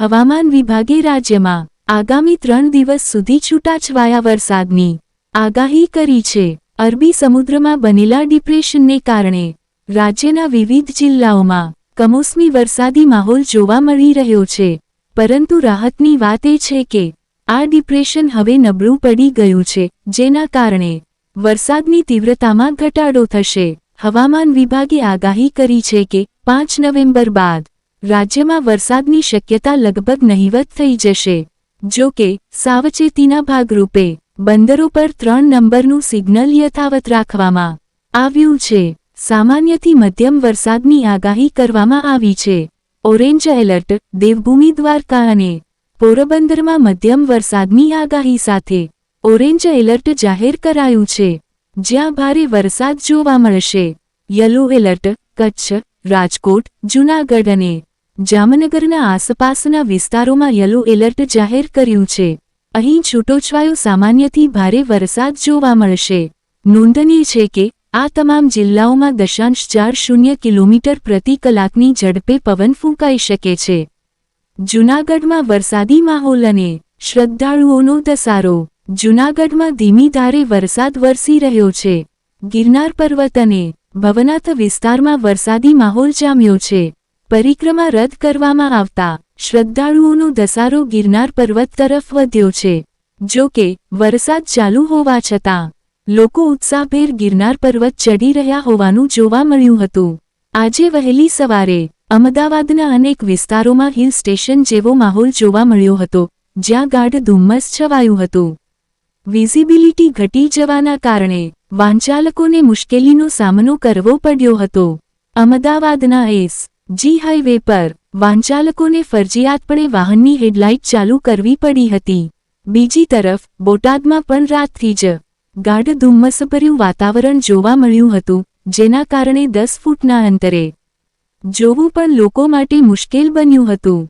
હવામાન વિભાગે રાજ્યમાં આગામી ત્રણ દિવસ સુધી છૂટાછવાયા વરસાદની આગાહી કરી છે. અરબી સમુદ્રમાં બનેલા ડિપ્રેશનને કારણે રાજ્યના વિવિધ જિલ્લાઓમાં કમોસમી વરસાદી માહોલ જોવા મળી રહ્યો છે. પરંતુ રાહતની વાત એ છે કે આ ડિપ્રેશન હવે નબળું પડી ગયું છે, જેના કારણે વરસાદની તીવ્રતામાં ઘટાડો થશે. હવામાન વિભાગે આગાહી કરી છે કે પાંચ નવેમ્બર બાદ રાજ્યમાં વરસાદની શક્યતા લગભગ નહિવત થઈ જશે. જો કે, સાવચેતીના ભાગરૂપે, બંદરો પર ત્રણ નંબરનું સિગ્નલ યથાવત રાખવામાં આવ્યું છે. સામાન્યથી મધ્યમ વરસાદની આગાહી કરવામાં આવી છે. ઓરેન્જ એલર્ટ, દેવભૂમિ દ્વારકા અને પોરબંદરમાં મધ્યમ વરસાદની આગાહી સાથે ઓરેન્જ એલર્ટ જાહેર કરાયું છે. જ્યાં ભારે વરસાદ જોવા મળશે. યલો એલર્ટ, કચ્છ, રાજકોટ, જૂનાગઢ અને જામનગરના આસપાસના વિસ્તારોમાં યલો એલર્ટ જાહેર કર્યું છે. અહીં છૂટોછવાયો સામાન્યથી ભારે વરસાદ જોવા મળશે. નોંધનીય છે કે, આ તમામ જિલ્લાઓમાં દશાંશ ચાર શૂન્ય કિલોમીટર પ્રતિ કલાકની ઝડપે પવન ફૂંકાઈ શકે છે. જૂનાગઢમાં વરસાદી માહોલ અને શ્રદ્ધાળુઓનો ધસારો. જૂનાગઢમાં ધીમી ધારે વરસાદ વરસી રહ્યો છે. ગિરનાર પર્વત અને ભવનાથ વિસ્તારમાં વરસાદી માહોલ જામ્યો છે. પરિક્રમા રદ કરવામાં આવતા શ્રદ્ધાળુઓનો ધસારો ગિરનાર પર્વત તરફ વધ્યો છે. જો કે, વરસાદ ચાલુ હોવા છતાં, લોકો ઉત્સાહભેર ગિરનાર પર્વત ચડી રહ્યા હોવાનું જોવા મળ્યું હતું. આજે વહેલી સવારે, અમદાવાદના અનેક વિસ્તારોમાં હિલ સ્ટેશન જેવો માહોલ જોવા મળ્યો હતો, જ્યાં ગાઢ ધુમ્મસ છવાયું હતું. વિઝિબિલિટી ઘટી જવાના કારણે વાંચાલકોને મુશ્કેલીનો સામનો કરવો પડ્યો હતો. અમદાવાદના એસ. જી હાઈવે પર વાહનચાલકોને ફરજિયાતપણે વાહનની હેડલાઇટ ચાલુ કરવી પડી હતી. બીજી તરફ, બોટાદમાં પણ રાતથી જ ગાઢ ધુમ્મસભર્યું વાતાવરણ જોવા મળ્યું હતું, જેના કારણે દસ ફૂટના અંતરે. જોવું પણ લોકો માટે મુશ્કેલ બન્યું હતું.